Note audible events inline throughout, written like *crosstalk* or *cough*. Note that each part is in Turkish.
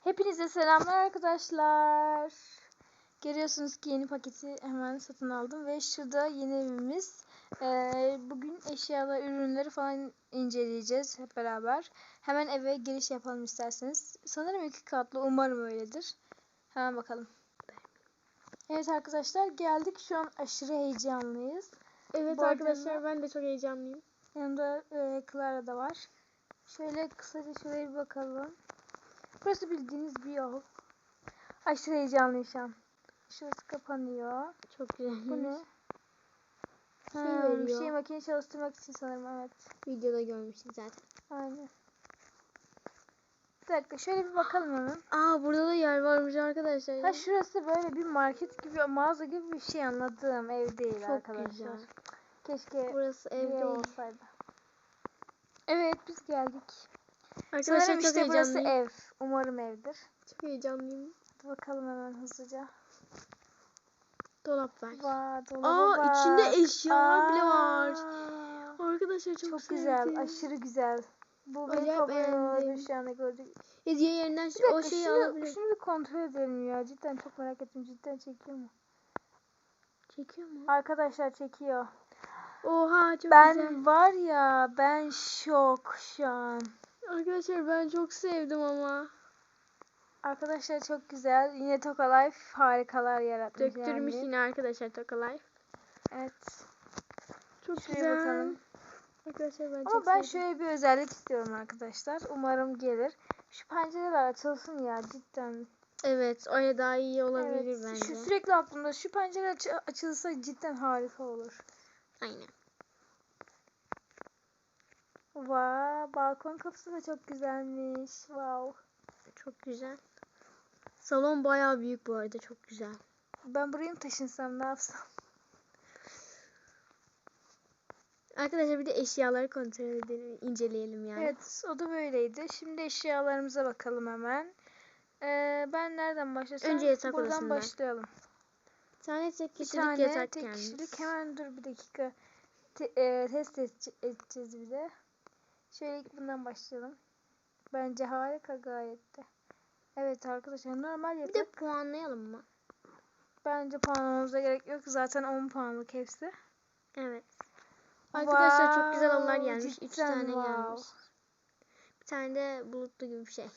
Hepinize selamlar arkadaşlar. Görüyorsunuz ki yeni paketi hemen satın aldım ve şurada yeni evimiz. Ee, bugün eşyalar, ürünleri falan inceleyeceğiz hep beraber. Hemen eve giriş yapalım isterseniz. Sanırım iki katlı, umarım öyledir. Hemen bakalım. Evet arkadaşlar geldik. Şu an aşırı heyecanlıyız. Evet Bu arada- arkadaşlar ben de çok heyecanlıyım. Yanında e, Clara da var. Şöyle kısaca şuraya bir bakalım. Burası bildiğiniz bir yol. Aşırı heyecanlıyım şu an. Şurası kapanıyor. Çok güzel. Bu ne? Şey Ha, veriyor. şey makine çalıştırmak için sanırım evet. Videoda görmüştük zaten. Aynen. Bir dakika şöyle bir bakalım hemen. Aa burada da yer varmış arkadaşlar. ya. Ha şurası böyle bir market gibi mağaza gibi bir şey anladığım ev değil çok arkadaşlar. güzel. Keşke Burası ev ev değil. olsaydı. Evet biz geldik. Arkadaşlar Sanırım çok işte burası ev. Umarım evdir. Çok heyecanlıyım. Hadi bakalım hemen hızlıca. Dolap var. Vaa, dolaba Aa bak. içinde eşyalar bile var. Aa, Arkadaşlar çok, Çok, sevdim. güzel. Aşırı güzel. Bu benim Acayip beğendim. şu anda gördük. Hediye yerinden Bir dakika o şeyi şunu, alabilirim. şunu bir kontrol edelim ya. Cidden çok merak ettim. Cidden çekiyor mu? Çekiyor mu? Arkadaşlar çekiyor. Oha çok ben güzel. var ya ben şok şu an. Arkadaşlar ben çok sevdim ama. Arkadaşlar çok güzel. Yine Toka Life harikalar yaratmış Döktürmüş yani. yine arkadaşlar Toka Life. Evet. Çok Şuraya güzel. bakalım. Arkadaşlar ben Ama çok ben sevdim. şöyle bir özellik istiyorum arkadaşlar. Umarım gelir. Şu pencereler açılsın ya cidden. Evet öyle daha iyi olabilir Evet, bence. Şu sürekli aklımda şu pencere aç- açılsa cidden harika olur. Aynen. Vay, balkon kapısı da çok güzelmiş. Wow. Çok güzel. Salon bayağı büyük bu arada çok güzel. Ben buraya mı taşınsam ne yapsam? Arkadaşlar bir de eşyaları kontrol edelim, inceleyelim yani. Evet, o da böyleydi. Şimdi eşyalarımıza bakalım hemen. Ee, ben nereden başlasam? Önce yatak Buradan odasından. başlayalım. Bir tane tek Bir kişilik tane yatak tek gelmiş. kişilik. Hemen dur bir dakika. Te- e, test edece- edeceğiz bir de. Şöyle ilk bundan başlayalım. Bence harika gayet de. Evet arkadaşlar normal Bir yatak. de puanlayalım mı? Bence puanlamamıza gerek yok. Zaten 10 puanlık hepsi. Evet. Arkadaşlar çok güzel Wow, onlar gelmiş. Üç cidden tane wow. gelmiş. Bir tane de bulutlu gibi bir şey.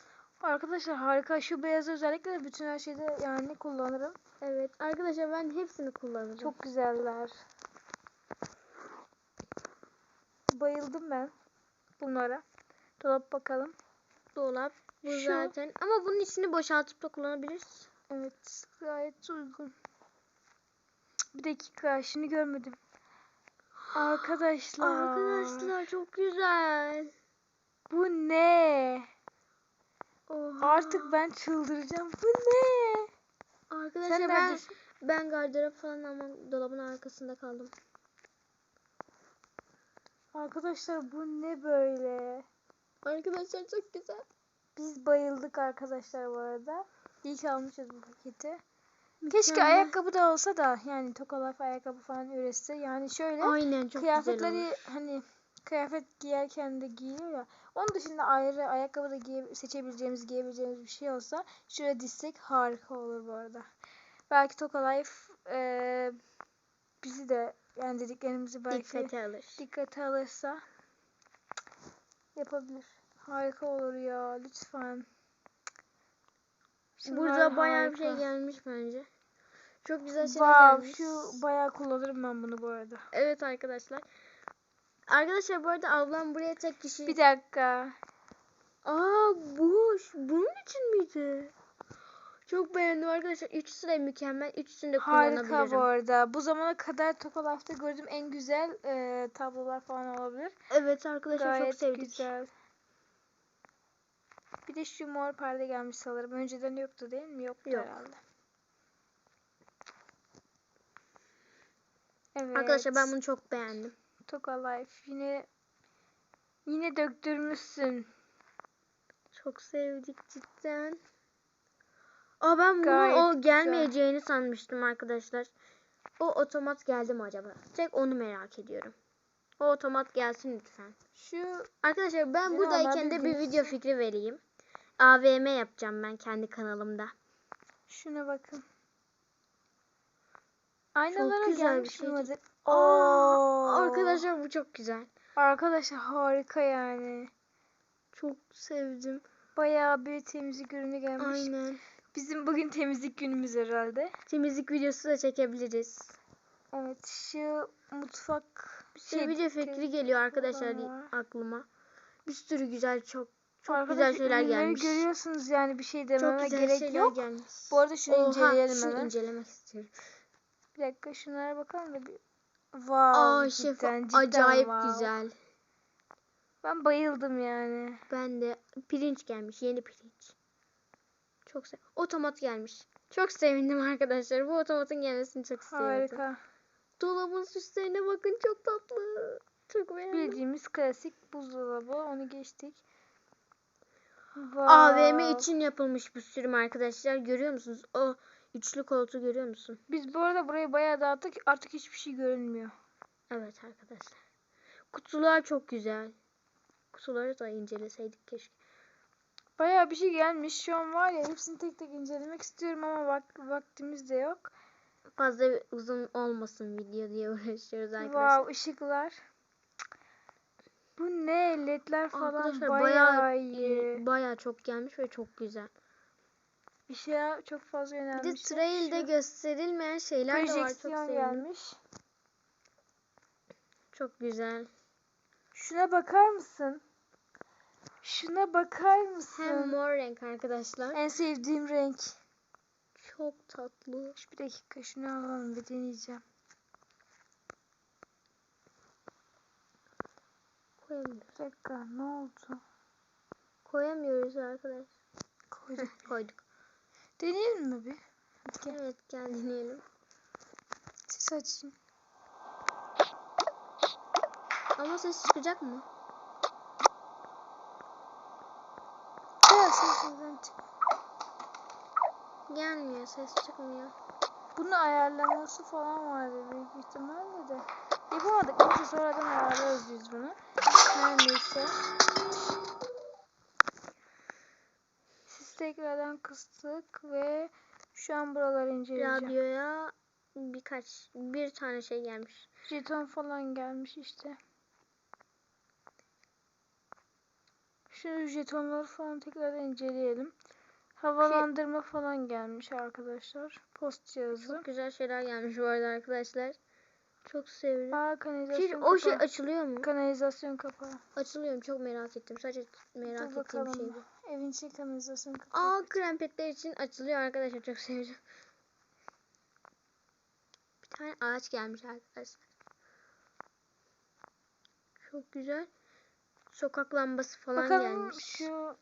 Arkadaşlar harika. Şu beyazı özellikle de bütün her şeyde yani kullanırım. Evet. Arkadaşlar ben hepsini kullanırım. Çok güzeller. Bayıldım ben bunlara. Dolap bakalım. dolap. Bu Şu- zaten. Ama bunun içini boşaltıp da kullanabiliriz. Evet gayet uygun. Bir dakika şunu görmedim. Arkadaşlar. Arkadaşlar çok güzel. Bu ne? Oha. Artık ben çıldıracağım. Bu ne? Arkadaşlar Sen ben neredesin? ben gardırop falan ama dolabın arkasında kaldım. Arkadaşlar bu ne böyle? Arkadaşlar çok güzel. Biz bayıldık arkadaşlar bu arada. İyi ki almışız bu paketi. Keşke Mükemmel. ayakkabı da olsa da yani Toka Life ayakkabı falan üretse. Yani şöyle Aynen çok güzel kıyafetleri hani kıyafet giyerken de giyiyor ya. Onun dışında ayrı ayakkabı da giye, seçebileceğimiz, giyebileceğimiz bir şey olsa şuraya dizsek harika olur bu arada. Belki Toka Life eee, bizi de yani dediklerimizi belki Dikkate alır. dikkate alırsa yapabilir. Harika olur ya lütfen. Şunlar Burada bayağı bir şey gelmiş bence. Çok güzel şeyler Wow, gelmiş. şu bayağı kullanırım ben bunu bu arada. Evet arkadaşlar. Arkadaşlar bu arada ablam buraya tek kişi... Bir dakika. Aa bu bunun için miydi? Çok beğendim arkadaşlar. Üçüsü de mükemmel. Üçüsünü de kullanabilirim. Harika bu arada. Bu zamana kadar Toka Life'da gördüğüm en güzel e, tablolar falan olabilir. Evet arkadaşlar Gayet çok sevdik. güzel. Bir de şu mor perde gelmiş sanırım. Önceden yoktu değil mi? Yoktu Yok. herhalde. Evet. Arkadaşlar ben bunu çok beğendim. Toka Life yine yine döktürmüşsün. Çok sevdik cidden. Aa ben bunun Gayet o güzel. gelmeyeceğini sanmıştım arkadaşlar. O otomat geldi mi acaba? Tek onu merak ediyorum. O otomat gelsin lütfen. Şu Arkadaşlar ben buradayken de bir video fikri vereyim. AVM yapacağım ben kendi kanalımda. Şuna bakın. Aynalara güzel bir gelmiş şey mi değil. model? Aa, arkadaşlar bu çok güzel. Arkadaşlar harika yani. Çok sevdim. Bayağı bir temizlik ürünü gelmiş. Aynen. Bizim bugün temizlik günümüz herhalde. Temizlik videosu da çekebiliriz. Evet şu mutfak Bir sürü video fikri geliyor arkadaşlar var. aklıma. Bir sürü güzel çok çok Arkadaşlar, güzel şeyler gelmiş. görüyorsunuz yani bir şey Çok dememe güzel gerek şeyler yok. gelmiş. Bu arada şunu Oha, inceleyelim şunu hemen. incelemek istiyorum. Bir dakika şunlara bakalım da bir. Wow, Aa cidden, şef cidden acayip wow. güzel. Ben bayıldım yani. Ben de pirinç gelmiş. Yeni pirinç. Çok sev. Otomat gelmiş. Çok sevindim arkadaşlar. Bu otomatın gelmesini çok sevdim. Harika. Dolabın süslerine bakın çok tatlı. Çok beğendim. Bildiğimiz klasik buzdolabı. Onu geçtik. Wow. AVM için yapılmış bu sürüm arkadaşlar. Görüyor musunuz? O üçlü koltuğu görüyor musun? Biz bu arada burayı bayağı dağıttık. Artık hiçbir şey görünmüyor. Evet arkadaşlar. Kutular çok güzel. Kutuları da inceleseydik keşke. Bayağı bir şey gelmiş. Şu an var ya hepsini tek tek incelemek istiyorum ama vak vaktimiz de yok. Fazla uzun olmasın video diye *laughs* uğraşıyoruz arkadaşlar. Wow ışıklar. Bu ne? Ledler falan Arkadaşlar bayağı, bayağı iyi. Bayağı çok gelmiş ve çok güzel. Işığa çok fazla Bir de trail'de Şu gösterilmeyen şeyler de var. Çok gelmiş. Çok güzel. Şuna bakar mısın? Şuna bakar mısın? Hem mor renk arkadaşlar. En sevdiğim renk. Çok tatlı. Bir dakika şunu alalım bir deneyeceğim. Koyamıyoruz. Bir dakika ne oldu? Koyamıyoruz arkadaşlar. Koyduk. *laughs* Koyduk. Deneyelim mi bir? Hadi gel. Evet gel deneyelim. Ses açayım. Ama ses çıkacak mı? Çık. Gelmiyor ses çıkmıyor. Bunu ayarlaması falan vardı büyük ihtimalle de. Yapamadık. Neyse sonradan ayarlarız biz bunu. Her neyse. Siz tekrardan kıstık ve şu an buraları inceleyeceğim. Radyoya birkaç bir tane şey gelmiş. Jeton falan gelmiş işte. Şu jetonları falan tekrar inceleyelim. Havalandırma falan gelmiş arkadaşlar. Post cihazı. Çok güzel şeyler gelmiş bu arada arkadaşlar. Çok sevdim. Aa Şey, kanalizasyon o şey kapağı. açılıyor mu? Kanalizasyon kapağı. Açılıyor mu? Çok merak ettim. Sadece merak Dur ettiğim bakalım. şey bu. Evin içi kanalizasyon kapağı. Aa krempetler için açılıyor arkadaşlar. Çok sevdim. Bir tane ağaç gelmiş arkadaşlar. Çok güzel. Sokak lambası falan Bakalım gelmiş. şu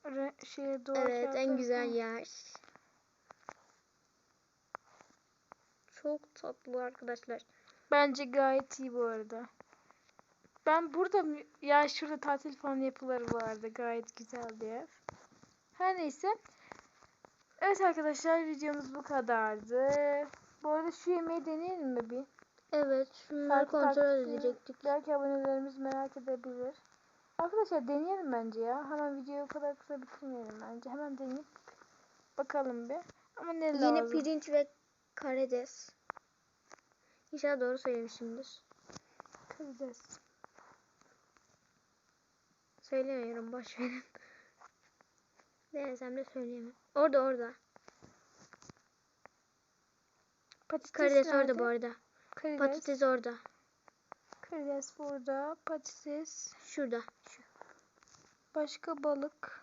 şeye doğru. Evet en güzel yer. Çok tatlı arkadaşlar. Bence gayet iyi bu arada. Ben burada mı- ya şurada tatil falan yapılır bu arada. Gayet güzel bir ev. Her neyse. Evet arkadaşlar videomuz bu kadardı. Bu arada şu yemeği deneyelim mi bir? Evet şunları kontrol edecektik. Belki abonelerimiz merak edebilir. Arkadaşlar deneyelim bence ya. Hemen videoyu o kadar kısa bitirmeyelim bence. Hemen deneyip bakalım bir. Ama ne Yeni lazım? pirinç ve karides. İnşallah doğru söylemişimdir. Karides. Söylemiyorum boş verin. Denesem de söyleyemem. Orada orada. Patates Karides nerede? orada bu arada. Karides. Patates orada. Karides burada. Patates. Şurada. Başka balık.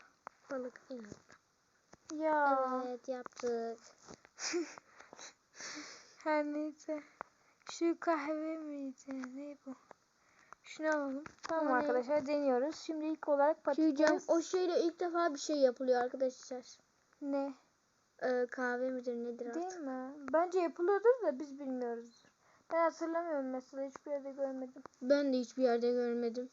Balık altta. Ya. Evet yaptık. *laughs* Her neyse. Şu kahve miydi? Ne bu? Şunu alalım. Tamam ne? arkadaşlar deniyoruz. Şimdi ilk olarak patates. Diyeceğim o şeyle ilk defa bir şey yapılıyor arkadaşlar. Ne? Ee, kahve midir nedir artık? Değil mi? Bence yapılıyordur da biz bilmiyoruz. Ben hatırlamıyorum mesela hiçbir yerde görmedim. Ben de hiçbir yerde görmedim.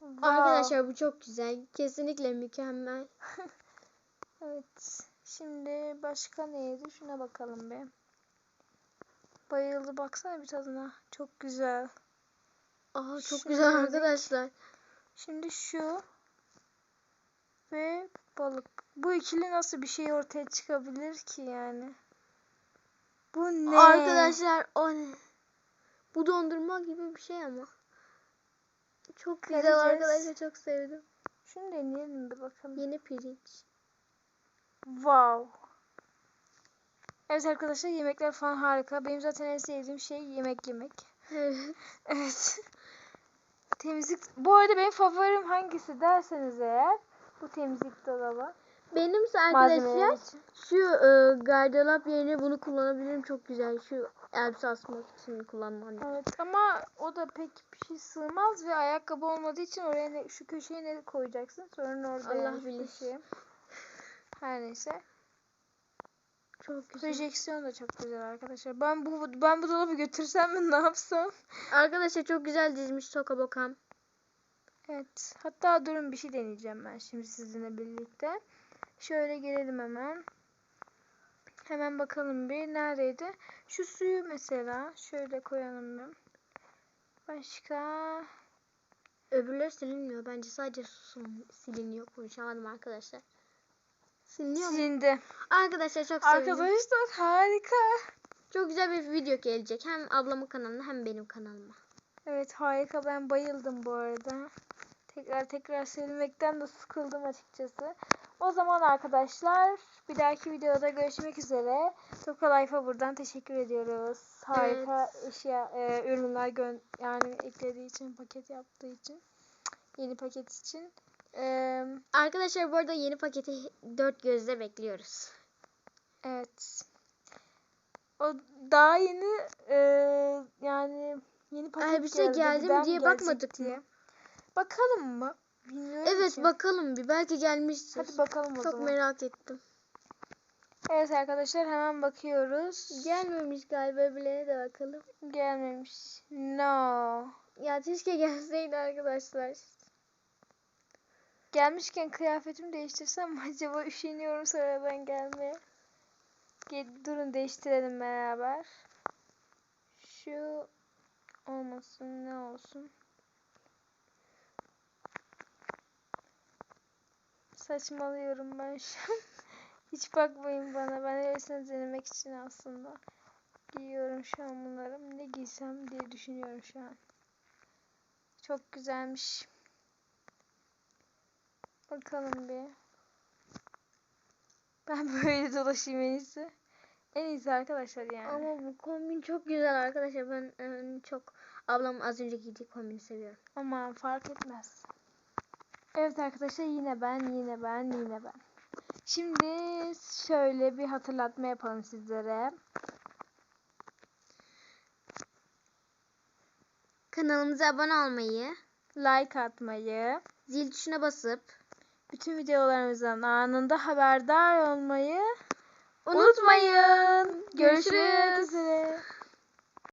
Wow. Arkadaşlar bu çok güzel. Kesinlikle mükemmel. *laughs* Evet. Şimdi başka neydi? Şuna bakalım bir. Bayıldı baksana bir tadına. Çok güzel. Aa çok Şimdi güzel arkadaşlar. Şimdi şu. balık. Bu ikili nasıl bir şey ortaya çıkabilir ki yani? Bu ne? Arkadaşlar o ne? Bu dondurma gibi bir şey ama. Çok güzel Göreceğiz. arkadaşlar çok sevdim. Şunu deneyelim bir bakalım. Yeni pirinç. Wow. Evet arkadaşlar yemekler falan harika. Benim zaten en sevdiğim şey yemek yemek. Evet. *laughs* Evet. temizlik. Bu arada benim favorim hangisi derseniz eğer bu temizlik dolabı. Benimse arkadaşlar şu e, gardırop yerine bunu kullanabilirim çok güzel. Şu elbise asmak için kullanmam. Evet ama o da pek bir şey sığmaz ve ayakkabı olmadığı için oraya ne, şu köşeye ne koyacaksın? Sorun orada Allah yani şu bilir. köşeye. Her neyse. Çok güzel. Projeksiyon da çok güzel arkadaşlar. Ben bu ben bu dolabı götürsem mi ne yapsam? Arkadaşlar çok güzel dizmiş Toka Bokam. Evet. Hatta durun bir şey deneyeceğim ben şimdi sizinle birlikte. Şöyle gelelim hemen. Hemen bakalım bir neredeydi? Şu suyu mesela şöyle koyalım bir. Başka Öbürleri silinmiyor. Bence sadece su siliniyor. Konuşamadım arkadaşlar. Siliniyor mu? silindi. Arkadaşlar çok sevindim. Arkadaşlar harika. Çok güzel bir video gelecek. Hem ablamın kanalına hem benim kanalıma. Evet harika ben bayıldım bu arada. Tekrar tekrar söylemekten de sıkıldım açıkçası. O zaman arkadaşlar bir dahaki videoda görüşmek üzere. Toka Life'a buradan teşekkür ediyoruz. Harika eşya e, ürünler gön yani eklediği için paket yaptığı için yeni paket için. E, Arkadaşlar bu arada yeni paketi dört gözle bekliyoruz. evet. O daha yeni e, yani yeni paket Elbise geldi. mi diye bakmadık diye. Bakalım mı? Bilmiyorum Evet ki. bakalım bir. Belki gelmiştir. Hadi bakalım o Çok zaman. merak ettim. Evet arkadaşlar hemen bakıyoruz. Gelmemiş galiba öbürlerine de bakalım. Gelmemiş. No. Ya keşke gelseydi arkadaşlar. Gelmişken kıyafetimi değiştirsem mi *laughs* acaba üşeniyorum sonradan gelmeye. Gel, durun değiştirelim beraber. Şu olmasın ne olsun. Saçmalıyorum ben şu an. *laughs* Hiç bakmayın bana. Ben öylesine denemek için aslında. Giyiyorum şu an bunları. Ne giysem diye düşünüyorum şu an. Çok güzelmiş. Bakalım bir. *laughs* Ben böyle dolaşayım en iyisi. En iyisi arkadaşlar yani. Ama bu kombin çok güzel arkadaşlar. Ben e, çok ablam az önce giydiği kombini seviyorum. Aman fark etmez. Evet arkadaşlar yine ben, yine ben, yine ben. Şimdi şöyle bir hatırlatma yapalım sizlere. Kanalımıza abone olmayı, Like atmayı, zil tuşuna basıp bütün videolarımızdan anında haberdar olmayı unutmayın. Görüşürüz. üzere.